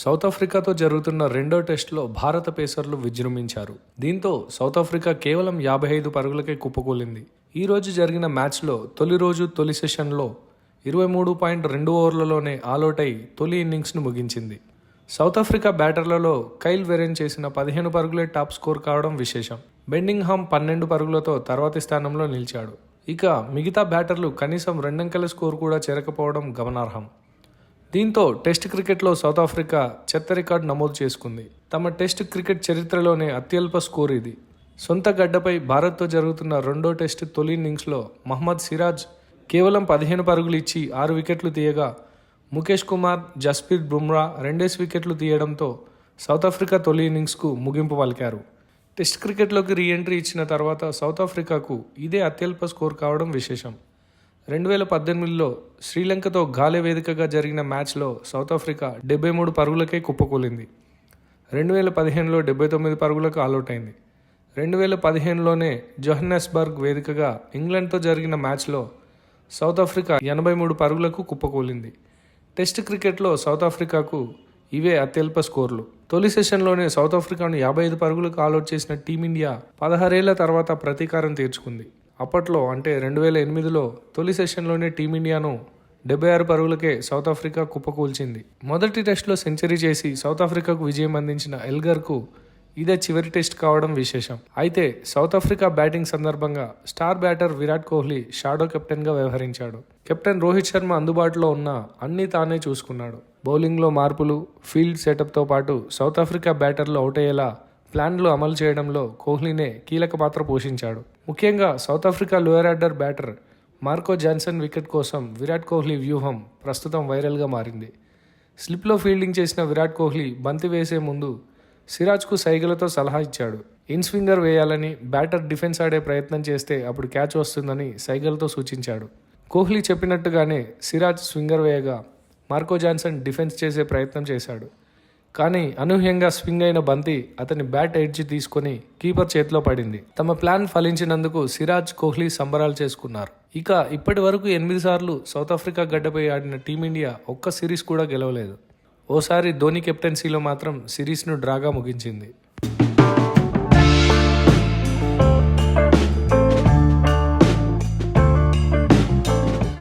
South ఆఫ్రికాతో జరుగుతున్న రెండో టెస్టులో భారత పేసర్లు విజృంభించారు. దీంతో సౌత్ ఆఫ్రికా కేవలం యాభై ఐదు పరుగులకే కుప్పకూలింది. ఈ రోజు జరిగిన మ్యాచ్లో తొలి రోజు తొలి సెషన్లో ఇరవై మూడు పాయింట్ రెండు ఓవర్లలోనే ఆలౌట్ అయి తొలి ఇన్నింగ్స్ను ముగించింది. సౌత్ ఆఫ్రికా బ్యాటర్లలో కైల్ వెరెన్ చేసిన పదిహేను పరుగులే టాప్ స్కోర్ కావడం విశేషం. బెండింగ్ హామ్ పన్నెండు పరుగులతో తర్వాతి స్థానంలో నిలిచాడు. ఇక మిగతా బ్యాటర్లు కనీసం రెండంకెల స్కోర్ కూడా చేరకపోవడం గమనార్హం. దీంతో టెస్ట్ క్రికెట్లో సౌత్ ఆఫ్రికా చెత్త రికార్డు నమోదు చేసుకుంది. తమ టెస్ట్ క్రికెట్ చరిత్రలోనే అత్యల్ప స్కోర్ ఇది. సొంత గడ్డపై భారత్తో జరుగుతున్న రెండో టెస్ట్ తొలి ఇన్నింగ్స్లో మహమ్మద్ సిరాజ్ కేవలం పదిహేను పరుగులు ఇచ్చి ఆరు వికెట్లు తీయగా ముఖేష్ కుమార్ జస్ప్రీత్ బుమ్రా రెండేసి వికెట్లు తీయడంతో సౌత్ ఆఫ్రికా తొలి ఇన్నింగ్స్కు ముగింపు పలికారు. టెస్ట్ క్రికెట్లోకి రీ ఎంట్రీ ఇచ్చిన తర్వాత సౌత్ ఆఫ్రికాకు ఇదే అత్యల్ప స్కోర్ కావడం విశేషం. రెండు వేల పద్దెనిమిదిలో శ్రీలంకతో గాలే వేదికగా జరిగిన మ్యాచ్లో సౌత్ ఆఫ్రికా డెబ్బై మూడు పరుగులకే కుప్పకూలింది. రెండు వేల పదిహేనులో డెబ్బై తొమ్మిది పరుగులకు ఆల్అౌట్ అయింది రెండు వేల పదిహేనులోనే జోహన్నెస్బర్గ్ వేదికగా ఇంగ్లాండ్తో జరిగిన మ్యాచ్లో సౌత్ ఆఫ్రికా ఎనభై మూడు పరుగులకు కుప్పకూలింది. టెస్ట్ క్రికెట్లో సౌత్ ఆఫ్రికాకు ఇవే అత్యల్ప స్కోర్లు. తొలి సెషన్లోనే సౌత్ ఆఫ్రికాను యాభై ఐదు పరుగులకు ఆల్అౌట్ చేసిన టీమిండియా పదహారేళ్ళ తర్వాత ప్రతీకారం తీర్చుకుంది. అప్పట్లో అంటే రెండు వేల ఎనిమిదిలో తొలి సెషన్లోనే టీమిండియాను డెబ్బై ఆరు పరుగులకే సౌత్ ఆఫ్రికా కుప్పకూల్చింది మొదటి టెస్ట్లో సెంచరీ చేసి సౌత్ ఆఫ్రికాకు విజయం అందించిన ఎల్గర్కు ఇదే చివరి టెస్ట్ కావడం విశేషం. అయితే సౌత్ ఆఫ్రికా బ్యాటింగ్ సందర్భంగా star batter Virat Kohli shadow కెప్టెన్గా వ్యవహరించాడు. కెప్టెన్ రోహిత్ శర్మ అందుబాటులో ఉన్న అన్ని తానే చూసుకున్నాడు. బౌలింగ్లో మార్పులు ఫీల్డ్ సెటప్తో పాటు సౌత్ ఆఫ్రికా బ్యాటర్లు అవుట్ అయ్యేలా ప్లాన్లు అమలు చేయడంలో కోహ్లీనే కీలక పాత్ర పోషించాడు. ముఖ్యంగా South Africa lower order batter Marco Jansen wicket కోసం విరాట్ కోహ్లీ వ్యూహం ప్రస్తుతం వైరల్గా మారింది. స్లిప్లో ఫీల్డింగ్ చేసిన విరాట్ కోహ్లీ బంతి వేసే ముందు సిరాజ్కు సైగలతో సలహా ఇచ్చాడు. ఇన్ స్వింగర్ వేయాలని బ్యాటర్ డిఫెన్స్ ఆడే ప్రయత్నం చేస్తే అప్పుడు క్యాచ్ వస్తుందని సైగలతో సూచించాడు. కోహ్లీ చెప్పినట్టుగానే సిరాజ్ స్వింగర్ వేయగా మార్కో జాన్సన్ డిఫెన్స్ చేసే ప్రయత్నం చేశాడు. కానీ అనూహ్యంగా స్వింగ్ అయిన బంతి అతని బ్యాట్ ఎడ్జ్ తీసుకొని కీపర్ చేతిలో పడింది. తమ ప్లాన్ ఫలించినందుకు సిరాజ్ కోహ్లీ సంబరాలు చేసుకున్నారు. ఇక ఇప్పటి వరకు ఎనిమిది సార్లు సౌత్ ఆఫ్రికా గడ్డపై ఆడిన టీమిండియా ఒక్క సిరీస్ కూడా గెలవలేదు. ఓసారి ధోని కెప్టెన్సీలో మాత్రం సిరీస్ను డ్రాగా ముగించింది.